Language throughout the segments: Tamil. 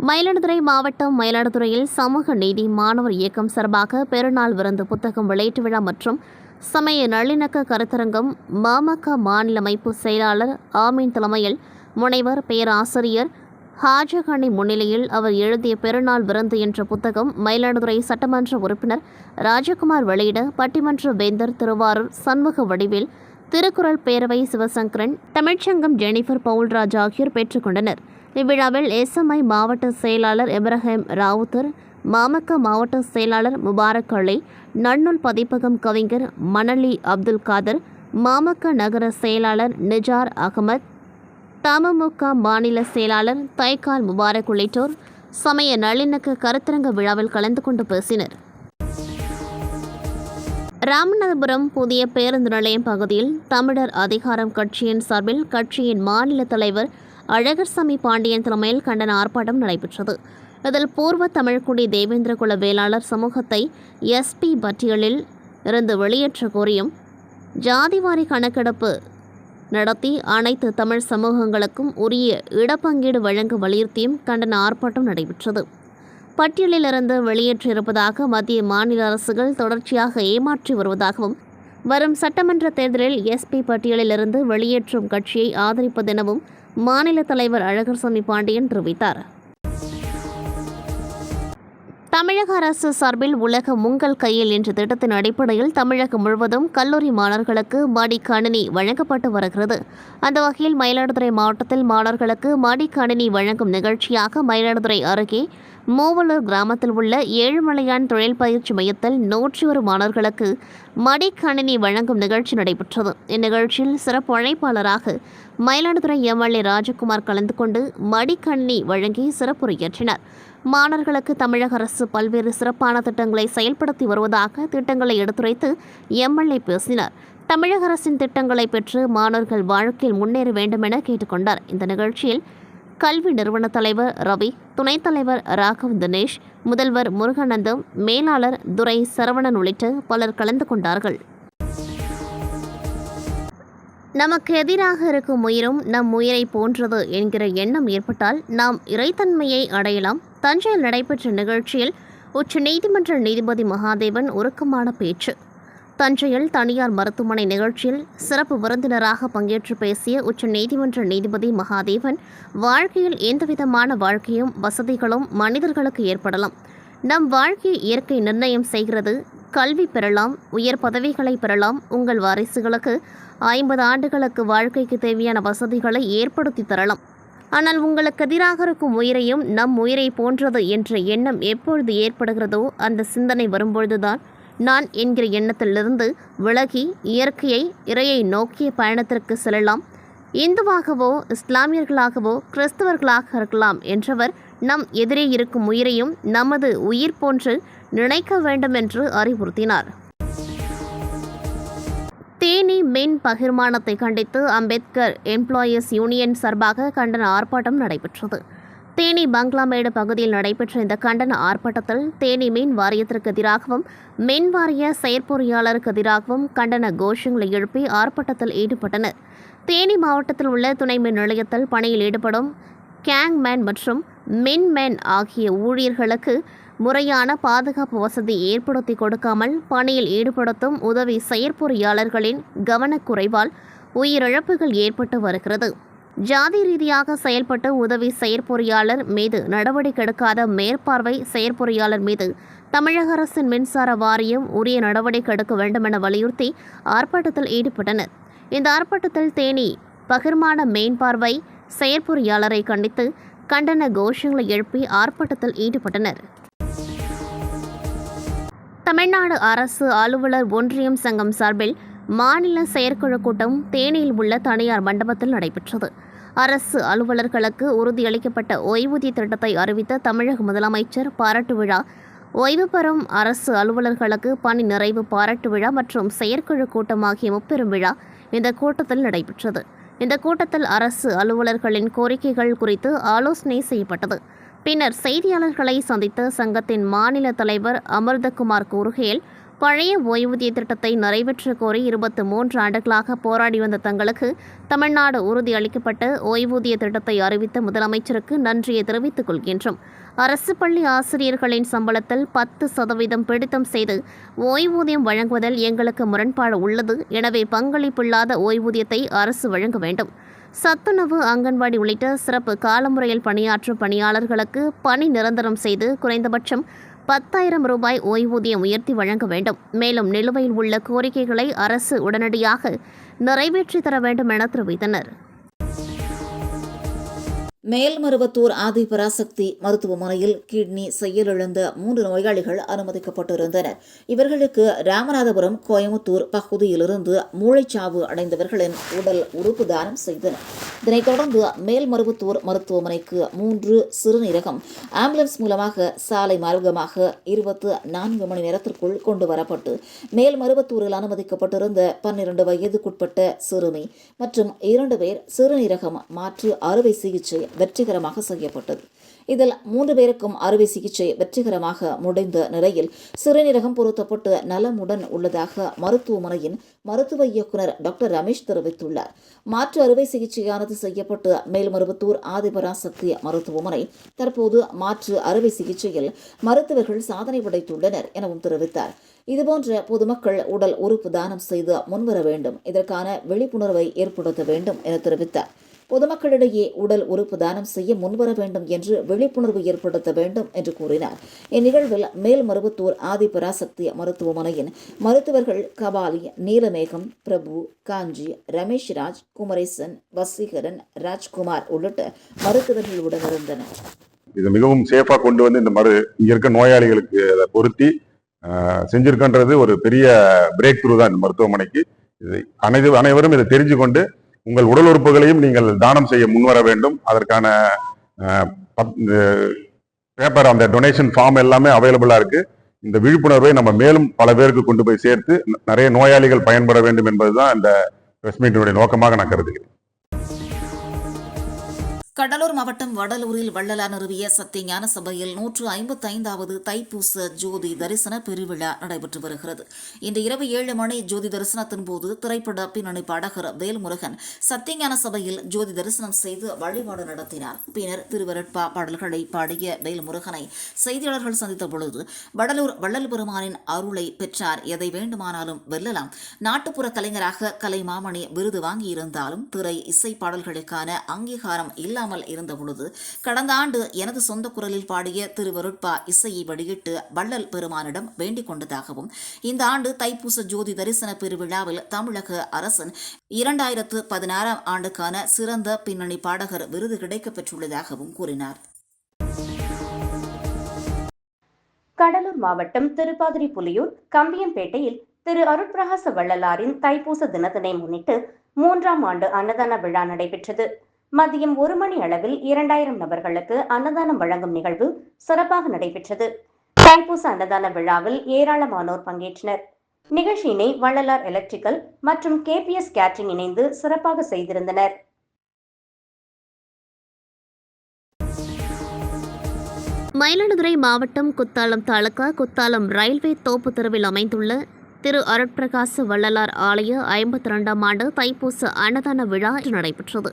மயிலாடுதுறை மாவட்டம் மயிலாடுதுறையில் சமூக நீதி மாணவர் இயக்கம் சார்பாக பெருநாள் விருந்து புத்தகம் வெளியீட்டு விழா மற்றும் சமய நல்லிணக்க கருத்தரங்கம் மாமக மாநில அமைப்பு செயலாளர் ஆமீன் தலைமையில் முனைவர் பேராசிரியர் ஹாஜகானி முன்னிலையில் அவர் எழுதிய பெருநாள் விருந்து என்ற புத்தகம் மயிலாடுதுறை சட்டமன்ற உறுப்பினர் ராஜகுமார் வெளியிட பட்டிமன்ற வேந்தர் திருவாரூர் சண்முக வடிவில் திருக்குறள் பேரவை சிவசங்கரன் தமிழ்ச்சங்கம் ஜெனிஃபர் பவுல்ராஜ் ஆகியோர் பெற்றுக்கொண்டனர் இவ்விழாவில் எஸ்எம்ஐ மாவட்ட செயலாளர் இப்ராஹிம் ராவுத்தர் மாமக்க மாவட்ட செயலாளர் முபாரக் அலி நன்னூல் பதிப்பகம் கவிஞர் மணலி அப்துல் காதர் மாமக்க நகர செயலாளர் நிஜார் அகமத் தமமுக மாநில செயலாளர் தைக்கால் முபாரக் உள்ளிட்டோர் சமய நல்லிணக்க கருத்தரங்க விழாவில் கலந்து கொண்டு பேசினர். ராமநாதபுரம் புதிய பேருந்து நிலையம் பகுதியில் தமிழர் அதிகாரம் கட்சியின் சார்பில் கட்சியின் மாநில தலைவர் அழகர் சாமி பாண்டியன் தலைமையில் கண்டன ஆர்ப்பாட்டம் நடைபெற்றது. இதில் பூர்வ தமிழ்குடி தேவேந்திர குல வேளாளர் சமூகத்தை எஸ்பி பட்டியலில் இருந்து வெளியேற்ற கோரியும் ஜாதிவாரி கணக்கெடுப்பு நடத்தி அனைத்து தமிழ் சமூகங்களுக்கும் உரிய இடப்பங்கீடு வழங்க வலியுறுத்தியும் கண்டன ஆர்ப்பாட்டம் நடைபெற்றது. பட்டியலிலிருந்து வெளியேற்றியிருப்பதாக மத்திய மாநில அரசுகள் தொடர்ச்சியாக ஏமாற்றி வருவதாகவும் வரும் சட்டமன்ற தேர்தலில் எஸ்பி பட்டியலிலிருந்து வெளியேற்றும் கட்சியை ஆதரிப்பதெனவும் மாநில தலைவர் அழகர்சாமி பாண்டியன் தெரிவித்தார். தமிழக அரசு சார்பில் உலக உங்கள் கையில் என்ற திட்டத்தின் அடிப்படையில் தமிழகம் முழுவதும் கல்லூரி மாணவர்களுக்கு மடிக்கணினி வழங்கப்பட்டு வருகிறது. அந்த வகையில் மயிலாடுதுறை மாவட்டத்தில் மாணவர்களுக்கு மடிக்கணினி வழங்கும் நிகழ்ச்சியாக மயிலாடுதுறை அருகே மூவலூர் கிராமத்தில் உள்ள ஏழுமலையான் தொழில் பயிற்சி மையத்தில் நூற்றி ஒரு மாணவர்களுக்கு மடிக்கணினி வழங்கும் நிகழ்ச்சி நடைபெற்றது. இந்நிகழ்ச்சியில் சிறப்பு அழைப்பாளராக மயிலாடுதுறை எம்எல்ஏ ராஜகுமார் கலந்து கொண்டு மடிக்கணினி வழங்கி சிறப்புரையாற்றினார். மாணவர்களுக்கு தமிழக அரசு பல்வேறு சிறப்பான திட்டங்களை செயல்படுத்தி வருவதாக திட்டங்களை எடுத்துரைத்து எம்எல்ஏ பேசினார். தமிழக அரசின் திட்டங்களை பெற்று மாணவர்கள் வாழ்க்கையில் முன்னேற வேண்டும் என கேட்டுக்கொண்டார். இந்த நிகழ்ச்சியில் கல்வி நிறுவன தலைவர் ரவி துணைத் தலைவர் ராகவ் தினேஷ் முதல்வர் முருகானந்தம் மேலாளர் துரை சரவணன் உள்ளிட்ட பலர் கலந்து கொண்டார்கள். நமக்கு எதிராக இருக்கும் உயிரும் நம் உயிரை போன்றது என்கிற எண்ணம் ஏற்பட்டால் நாம் இறைத்தன்மையை அடையலாம். தஞ்சையில் நடைபெற்ற நிகழ்ச்சியில் உச்ச நீதிமன்ற நீதிபதி மகாதேவன் உருக்கமான பேச்சு. தஞ்சையில் தனியார் மருத்துவமனை நிகழ்ச்சியில் சிறப்பு விருந்தினராக பங்கேற்று பேசிய உச்ச நீதிமன்ற நீதிபதி மகாதேவன் வாழ்க்கையில் எந்தவிதமான வாழ்க்கையும் வசதிகளும் மனிதர்களுக்கு ஏற்படலாம். நம் வாழ்க்கையை இயற்கை நிர்ணயம் செய்கிறது. கல்வி பெறலாம் உயர் பதவிகளை பெறலாம். உங்கள் வாரிசுகளுக்கு ஐம்பது ஆண்டுகளுக்கு வாழ்க்கைக்கு தேவையான வசதிகளை ஏற்படுத்தி தரலாம். ஆனால் உங்களுக்கு எதிராக இருக்கும் உயிரையும் நம் உயிரை போன்றது என்ற எண்ணம் எப்பொழுது ஏற்படுகிறதோ அந்த சிந்தனை வரும்பொழுதுதான் நான் என்கிற எண்ணத்திலிருந்து விலகி இயற்கையை இறையை நோக்கிய பயணத்திற்கு செல்லலாம். இந்துவாகவோ இஸ்லாமியர்களாகவோ கிறிஸ்தவர்களாக இருக்கலாம் என்றவர் நம் எதிரே இருக்கும் உயிரையும் நமது உயிர் போன்று நினைக்க வேண்டும் என்று அறிவுறுத்தினார். தேனி மின் பகிர்மானத்தை கண்டித்து அம்பேத்கர் எம்ப்ளாயீஸ் யூனியன் சார்பாக கண்டன ஆர்ப்பாட்டம் நடைபெற்றது. தேனி பங்களாமேடு பகுதியில் நடைபெற்ற இந்த கண்டன ஆர்ப்பாட்டத்தில் தேனி மீன் வாரியத்திற்கு எதிராகவும் மின் வாரிய செயற்பொறியாளருக்கு எதிராகவும் கண்டன கோஷங்களை எழுப்பி ஆர்ப்பாட்டத்தில் ஈடுபட்டனர். தேனி மாவட்டத்தில் உள்ள துணை மின் நிலையத்தில் பணியில் ஈடுபடும் கேங்மேன் மற்றும் மின்மேன் ஆகிய ஊழியர்களுக்கு முறையான பாதுகாப்பு வசதி ஏற்படுத்தி கொடுக்காமல் பணியில் ஈடுபடுத்தும் உதவி செயற்பொறியாளர்களின் கவனக்குறைவால் உயிரிழப்புகள் ஏற்பட்டு வருகிறது. ஜாதி ரீதியாக செயல்பட்ட உதவி செயற்பொறியாளர் மீது நடவடிக்கை எடுக்காத மேற்பார்வை செயற்பொறியாளர் மீது தமிழக அரசின் மின்சார வாரியம் உரிய நடவடிக்கை எடுக்க வேண்டும் என வலியுறுத்தி ஆர்ப்பாட்டத்தில் ஈடுபட்டனர். இந்த ஆர்ப்பாட்டத்தில் தேனி பகிர்மான மேற்பார்வை செயற்பொறியாளரை கண்டித்து கண்டன கோஷங்களை எழுப்பி ஆர்ப்பாட்டத்தில் ஈடுபட்டனர். தமிழ்நாடு அரசு அலுவலர் ஒன்றியம் சங்கம் சார்பில் மாநில செயற்குழு கூட்டம் தேனியில் உள்ள தனியார் மண்டபத்தில் நடைபெற்றது. அரசு அலுவலர்களுக்கு உறுதியளிக்கப்பட்ட ஓய்வூதிய திட்டத்தை அறிவித்த தமிழக முதலமைச்சர் பாராட்டு விழா. ஓய்வு பெறும் அரசு அலுவலர்களுக்கு பணி நிறைவு பாராட்டு விழா மற்றும் செயற்குழு கூட்டம் ஆகிய முப்பெரும் விழா இந்த கூட்டத்தில் நடைபெற்றது. இந்த கூட்டத்தில் அரசு அலுவலர்களின் கோரிக்கைகள் குறித்து ஆலோசனை செய்யப்பட்டது. பின்னர் செய்தியாளர்களை சந்தித்த சங்கத்தின் மாநில தலைவர் அமிர்தகுமார் கூறுகையில் பழைய ஓய்வூதிய திட்டத்தை நிறைவேற்ற கோரி இருபத்தி மூன்று ஆண்டுகளாக போராடி வந்த தங்களுக்கு தமிழ்நாடு உறுதி அளிக்கப்பட்ட ஓய்வூதிய திட்டத்தை அறிவித்த முதலமைச்சருக்கு நன்றியை தெரிவித்துக் கொள்கின்றோம். அரசு பள்ளி ஆசிரியர்களின் சம்பளத்தில் பத்து சதவீதம் பிடித்தம் செய்து ஓய்வூதியம் வழங்குவதில் எங்களுக்கு முரண்பாடு உள்ளது. எனவே பங்களிப்பில்லாத ஓய்வூதியத்தை அரசு வழங்க வேண்டும். சத்துணவு அங்கன்வாடி உள்ளிட்ட சிறப்பு காலமுறையில் பணியாற்றும் பணியாளர்களுக்கு பணி நிரந்தரம் செய்து குறைந்தபட்சம் பத்தாயிரம் ரூபாய் ஓய்வூதியம் உயர்த்தி வழங்க வேண்டும். மேலும் நிலுவையில் உள்ள கோரிக்கைகளை அரசு உடனடியாக நிறைவேற்றி தர வேண்டும் என தெரிவித்தனர். மேல்மருவத்தூர் ஆதிபராசக்தி மருத்துவமனையில் கிட்னி செயலிழந்த மூன்று நோயாளிகள் அனுமதிக்கப்பட்டிருந்தனர் இவர்களுக்கு ராமநாதபுரம் கோயம்புத்தூர் பகுதியிலிருந்து மூளைச்சாவு அடைந்தவர்களின் உடல் உறுப்பு தானம் செய்தனர். இதனைத் தொடர்ந்து மேல்மருவத்தூர் மருத்துவமனைக்கு மூன்று சிறுநீரகம் ஆம்புலன்ஸ் மூலமாக சாலை மார்க்கமாக இருபத்து நான்கு மணி நேரத்திற்குள் கொண்டு வரப்பட்டு மேல்மருவத்தூரில் அனுமதிக்கப்பட்டிருந்த பன்னிரண்டு வயதுக்குட்பட்ட சிறுமி மற்றும் இரண்டு பேர் சிறுநீரகம் மாற்று அறுவை சிகிச்சை வெற்றிகரமாக செய்யப்பட்டது. இதில் மூன்று பேருக்கும் அறுவை சிகிச்சை வெற்றிகரமாக முடிந்த நிலையில் சிறுநீரகம் பொருத்தப்பட்டு நலமுடன் உள்ளதாக மருத்துவமனையின் மருத்துவ இயக்குனர் டாக்டர் ரமேஷ் தெரிவித்துள்ளார். மாற்று அறுவை சிகிச்சையானது செய்யப்பட்டு மேல்மருவத்தூர் ஆதிபராசக்தி மருத்துவமனை தற்போது மாற்று அறுவை சிகிச்சையில் மருத்துவர்கள் சாதனை படைத்துள்ளனர் எனவும் தெரிவித்தார். இதுபோன்ற பொதுமக்கள் உடல் உறுப்பு தானம் செய்து முன்வர வேண்டும். இதற்கான விழிப்புணர்வை ஏற்படுத்த வேண்டும் என தெரிவித்தார். பொதுமக்களிடையே உடல் உறுப்பு தானம் செய்ய முன்வர வேண்டும் என்று விழிப்புணர்வு ஏற்படுத்த வேண்டும் என்று கூறினார். இந்நிகழ்வில் மேல்மருவத்தூர் ஆதிபராசக்தி மருத்துவமனையின் மருத்துவர்கள் கபாலி நீலமேகம் பிரபு காஞ்சி ரமேஷ் ராஜ் குமரேசன் வசீகரன் ராஜ்குமார் உள்ளிட்ட மருத்துவர்கள் உடனிருந்தனர் இது மிகவும் சேஃபா கொண்டு வந்து இந்த மரு இங்க இருக்க நோயாளிகளுக்கு அதை பொருத்தி செஞ்சிருக்கன்றது ஒரு பெரிய பிரேக் த்ரூ தான் இந்த மருத்துவமனைக்கு. இது அனைத்து அனைவரும் இதை தெரிஞ்சு கொண்டு உங்கள் உடல் உறுப்புகளையும் நீங்கள் தானம் செய்ய முன்வர வேண்டும். அதற்கான பேப்பர் அந்த டொனேஷன் ஃபார்ம் எல்லாமே அவைலபிளாக இருக்கு. இந்த விழிப்புணர்வை நம்ம மேலும் பல பேருக்கு கொண்டு போய் சேர்த்து நிறைய நோயாளிகள் பயன்பட வேண்டும் என்பதுதான் இந்த பிரஸ் மீட்டினுடைய நோக்கமாக நான் கருதுகிறேன். கடலூர் மாவட்டம் வடலூரில் வள்ளலார் நிறுவிய சத்தியஞான சபையில் நூற்று ஐம்பத்தைந்தாவது தைப்பூச ஜோதி தரிசன பெருவிழா நடைபெற்று வருகிறது. இன்று இரவு ஏழு மணி ஜோதி தரிசனத்தின் போது திரைப்பட பின்னணி பாடகர் வேல்முருகன் சத்தியஞான சபையில் ஜோதி தரிசனம் செய்து வழிபாடு நடத்தினார். பின்னர் திருவருட்பா பாடல்களை பாடிய வேல்முருகனை செய்தியாளர்கள் சந்தித்த பொழுது வடலூர் வள்ளல் பெருமானின் அருளை பெற்றார். எதை வேண்டுமானாலும் வெல்லலாம். நாட்டுப்புற கலைஞராக கலை மாமணி விருது வாங்கியிருந்தாலும் திரை இசை பாடல்களுக்கான அங்கீகாரம் இல்லாமல் இருந்த பொழுது கடந்த ஆண்டு எனது சொந்த குரலில் பாடிய திருவருட்பா இசையை வெளியிட்டு வள்ளல் பெருமானிடம் வேண்டிக் கொண்டதாகவும் இந்த ஆண்டு தைப்பூச ஜோதி தரிசன பெருவிழாவில் தமிழக அரசின் இரண்டாயிரத்து பதினாறாம் ஆண்டுக்கான சிறந்த பின்னணி பாடகர் விருது கிடைக்கப் பெற்றுள்ளதாகவும் கூறினார். கடலூர் மாவட்டம் திருப்பாதிரி புலியூர் கம்பியம்பேட்டையில் திரு அருட்பிரகாச வள்ளலாரின் தைப்பூச தினத்தினை முன்னிட்டு மூன்றாம் ஆண்டு அன்னதான விழா நடைபெற்றது. மதியம் ஒரு மணி அளவில் இரண்டாயிரம் நபர்களுக்கு அன்னதானம் வழங்கும் நிகழ்வு சிறப்பாக நடைபெற்றது. தைப்பூச அன்னதான விழாவில் ஏராளமானோர் பங்கேற்றனர். நிகழ்ச்சியினை வள்ளலார் எலக்ட்ரிக்கல் மற்றும் கேபிஎஸ் கேட்ரிங் இணைந்து சிறப்பாக செய்திருந்தனர். மயிலாடுதுறை மாவட்டம் குத்தாலம் தாலுகா குத்தாலம் ரயில்வே தோப்பு தெருவில் அமைந்துள்ள திரு அருட்பிரகாச வள்ளலார் ஆலய ஐம்பத்தி ரெண்டாம் ஆண்டு தைப்பூச அன்னதான விழா நடைபெற்றது.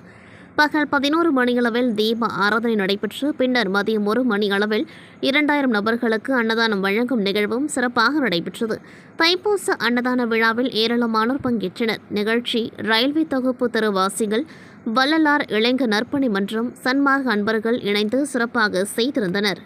பகல் பதினோரு மணியளவில் தீப ஆராதனை நடைபெற்று பின்னர் மதியம் ஒரு மணி அளவில் இரண்டாயிரம் நபர்களுக்கு அன்னதானம் வழங்கும் நிகழ்வும் சிறப்பாக நடைபெற்றது. தைப்பூச அன்னதான விழாவில் ஏராளமானோர் பங்கேற்றனர். நிகழ்ச்சி ரயில்வே தொகுப்பு தெருவாசிகள் வள்ளலார் இளைஞர் நற்பணி மன்றம் சன்மார்க்க அன்பர்கள் இணைந்து சிறப்பாக செய்திருந்தனர்.